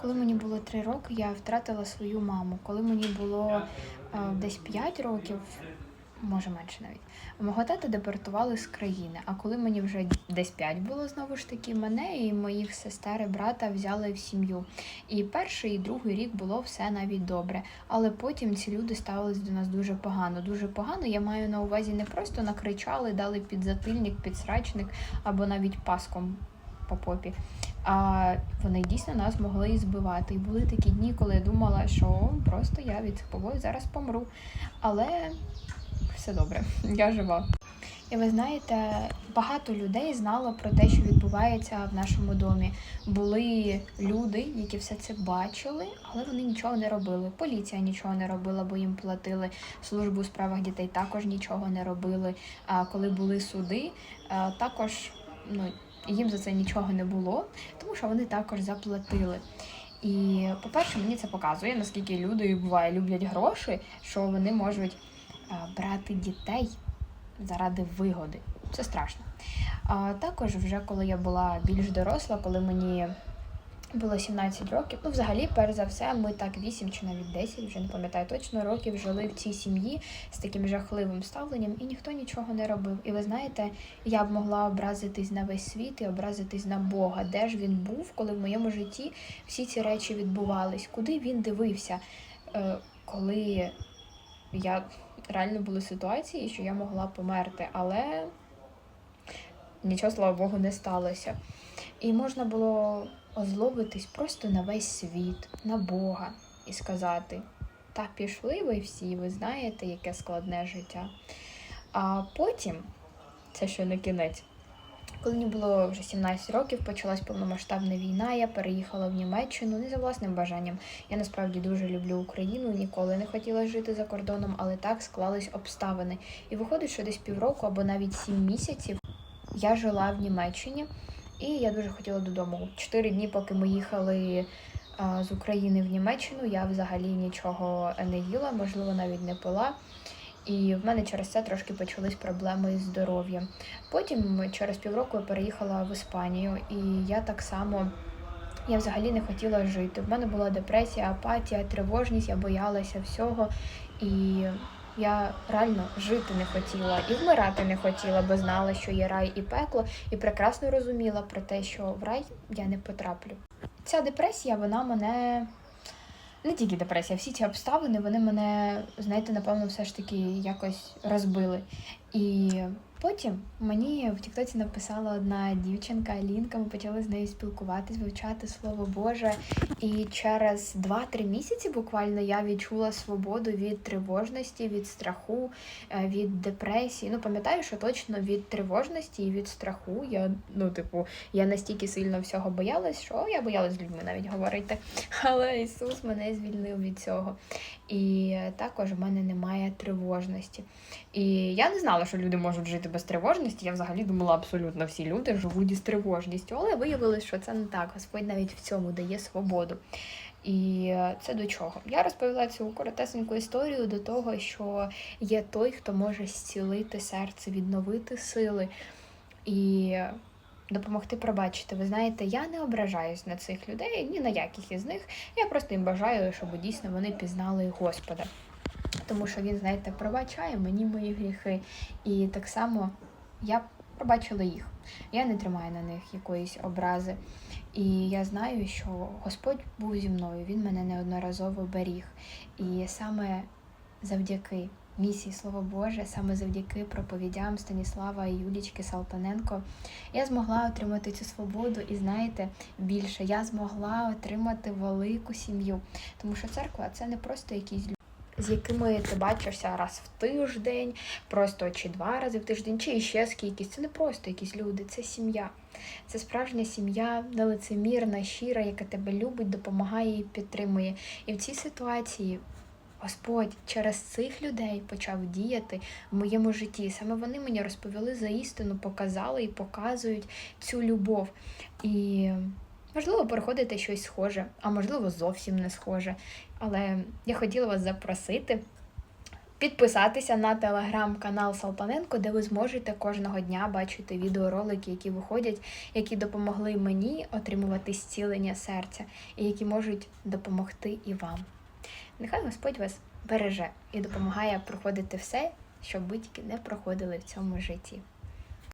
Коли мені було 3 роки, я втратила свою маму. Коли мені було е, десь 5 років, може менше навіть, мого тата депортували з країни. А коли мені вже десь 5 було знову ж таки, мене і моїх сестер і брата взяли в сім'ю. І перший і другий рік було все навіть добре. Але потім ці люди ставились до нас дуже погано. Дуже погано. Я маю на увазі не просто накричали, дали підзатильник, підсрачник або навіть паском по попі. А вони дійсно нас могли збивати. І були такі дні, коли я думала, що просто я від цих побоїв зараз помру. Але все добре, я жива. І ви знаєте, багато людей знало про те, що відбувається в нашому домі. Були люди, які все це бачили, але вони нічого не робили. Поліція нічого не робила, бо їм платили. Службу у справах дітей також нічого не робили. А коли були суди, також ну, їм за це нічого не було, тому що вони також заплатили. І, по-перше, мені це показує, наскільки люди буває люблять гроші, що вони можуть брати дітей заради вигоди. Це страшно. А також, вже коли я була більш доросла, коли мені було 17 років, ну взагалі, перш за все, ми так 8 чи навіть 10, вже не пам'ятаю точно, років жили в цій сім'ї з таким жахливим ставленням, і ніхто нічого не робив. І ви знаєте, я б могла образитись на весь світ і образитись на Бога, де ж він був, коли в моєму житті всі ці речі відбувались, куди він дивився, Е, коли я реально були ситуації, що я могла померти, але нічого, слава Богу, не сталося. І можна було озлобитись просто на весь світ, на Бога і сказати: та пішли ви всі, ви знаєте, яке складне життя. А потім, це ще не кінець. Коли мені було вже 17 років, почалась повномасштабна війна, я переїхала в Німеччину не за власним бажанням. Я насправді дуже люблю Україну, ніколи не хотіла жити за кордоном, але так склались обставини. І виходить, що десь півроку або навіть сім місяців я жила в Німеччині, і я дуже хотіла додому. Чотири дні, поки ми їхали а, з України в Німеччину, я взагалі нічого не їла, можливо, навіть не пила. І в мене через це трошки почались проблеми із здоров'ям. Потім через півроку я переїхала в Іспанію, і я так само я взагалі не хотіла жити. В мене була депресія, апатія, тривожність, я боялася всього. І я реально жити не хотіла і вмирати не хотіла, бо знала, що є рай і пекло, і прекрасно розуміла про те, що в рай я не потраплю. Ця депресія, вона мене не тільки депресія, всі ці обставини, вони мене, знаєте, напевно, все ж таки якось розбили. І потім мені в Тіктоці написала одна дівчинка Алінка, ми почали з нею спілкуватись, вивчати Слово Боже. І через 2-3 місяці буквально я відчула свободу від тривожності, від страху, е, від депресії. Ну, пам'ятаю, що точно від тривожності і від страху я, ну, типу, я настільки сильно всього боялась, що я боялась з людьми навіть говорити. Але Ісус мене звільнив від цього. І також в мене немає тривожності. І я не знала, що люди можуть жити без тривожності. Я взагалі думала, абсолютно всі люди живуть із тривожністю, але виявилось, що це не так. Господь навіть в цьому дає свободу. І це до чого? Я розповіла цю коротесеньку історію до того, що є той, хто може зцілити серце, відновити сили і допомогти пробачити. Ви знаєте, я не ображаюсь на цих людей, ні на яких із них. Я просто їм бажаю, щоб дійсно вони пізнали Господа. Тому що він, знаєте, пробачає мені мої гріхи. І так само я пробачила їх. Я не тримаю на них якоїсь образи. І я знаю, що Господь був зі мною, він мене неодноразово беріг. І саме завдяки місії Слово Боже, саме завдяки проповідям Станіслава і Юлічки Салтаненко, я змогла отримати цю свободу, і знаєте, більше я змогла отримати велику сім'ю. Тому що церква це не просто якісь з якими ти бачишся раз в тиждень, просто чи два рази в тиждень, чи ще скількись. Це не просто якісь люди, це сім'я. Це справжня сім'я, нелицемірна, щира, яка тебе любить, допомагає і підтримує. І в цій ситуації Господь через цих людей почав діяти в моєму житті. Саме вони мені розповіли за істину, показали і показують цю любов. І можливо, переходите щось схоже, а можливо, зовсім не схоже. Але я хотіла вас запросити підписатися на телеграм-канал Салтаненко, де ви зможете кожного дня бачити відеоролики, які виходять, які допомогли мені отримувати зцілення серця, і які можуть допомогти і вам. Нехай Господь вас береже і допомагає проходити все, що ви тільки не проходили в цьому житті.